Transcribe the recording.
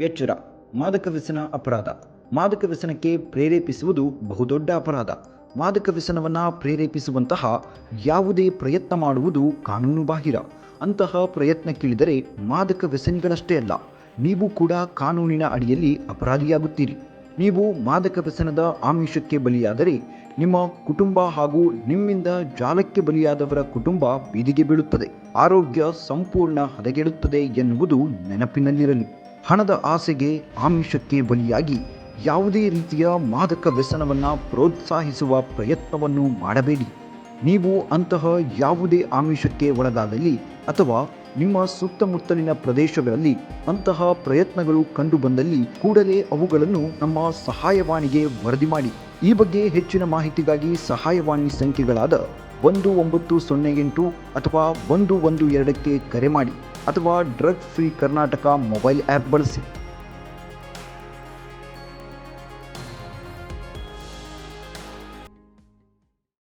ಎಚ್ಚರ. ಮಾದಕ ವ್ಯಸನ ಅಪರಾಧ. ಮಾದಕ ವ್ಯಸನಕ್ಕೆ ಪ್ರೇರೇಪಿಸುವುದು ಬಹುದೊಡ್ಡ ಅಪರಾಧ. ಮಾದಕ ವ್ಯಸನವನ್ನು ಪ್ರೇರೇಪಿಸುವಂತಹ ಯಾವುದೇ ಪ್ರಯತ್ನ ಮಾಡುವುದು ಕಾನೂನುಬಾಹಿರ ಅಂತಹ ಪ್ರಯತ್ನ ಕೇಳಿದರೆ ಮಾದಕ ವ್ಯಸನಿಗಳಷ್ಟೇ ಅಲ್ಲ, ನೀವು ಕೂಡ ಕಾನೂನಿನ ಅಡಿಯಲ್ಲಿ ಅಪರಾಧಿಯಾಗುತ್ತೀರಿ. ನೀವು ಮಾದಕ ವ್ಯಸನದ ಆಮಿಷಕ್ಕೆ ಬಲಿಯಾದರೆ ನಿಮ್ಮ ಕುಟುಂಬ ಹಾಗೂ ನಿಮ್ಮಿಂದ ಜಾಲಕ್ಕೆ ಬಲಿಯಾದವರ ಕುಟುಂಬ ಬೀದಿಗೆ ಬೀಳುತ್ತದೆ. ಆರೋಗ್ಯ ಸಂಪೂರ್ಣ ಹದಗೆಡುತ್ತದೆ ಎನ್ನುವುದು ನೆನಪಿನಲ್ಲಿರಲಿ. ಹಣದ ಆಸೆಗೆ ಆಮಿಷಕ್ಕೆ ಬಲಿಯಾಗಿ ಯಾವುದೇ ರೀತಿಯ ಮಾದಕ ವ್ಯಸನವನ್ನು ಪ್ರೋತ್ಸಾಹಿಸುವ ಪ್ರಯತ್ನವನ್ನು ಮಾಡಬೇಡಿ. ನೀವು ಅಂತಹ ಯಾವುದೇ ಆಮಿಷಕ್ಕೆ ಒಳಗಾದಲ್ಲಿ ಅಥವಾ ನಿಮ್ಮ ಸುತ್ತಮುತ್ತಲಿನ ಪ್ರದೇಶಗಳಲ್ಲಿ ಅಂತಹ ಪ್ರಯತ್ನಗಳು ಕಂಡುಬಂದಲ್ಲಿ ಕೂಡಲೇ ಅವುಗಳನ್ನು ನಮ್ಮ ಸಹಾಯವಾಣಿಗೆ ವರದಿ ಮಾಡಿ. ಈ ಬಗ್ಗೆ ಹೆಚ್ಚಿನ ಮಾಹಿತಿಗಾಗಿ ಸಹಾಯವಾಣಿ ಸಂಖ್ಯೆಗಳಾದ ಒಂದು ಒಂಬತ್ತು ಸೊನ್ನೆ ಎಂಟು ಅಥವಾ ಒಂದು ಒಂದು ಎರಡಕ್ಕೆ ಕರೆ ಮಾಡಿ. अथवा ड्रग् फ्री कर्नाटक मोबाइल आप बड़ी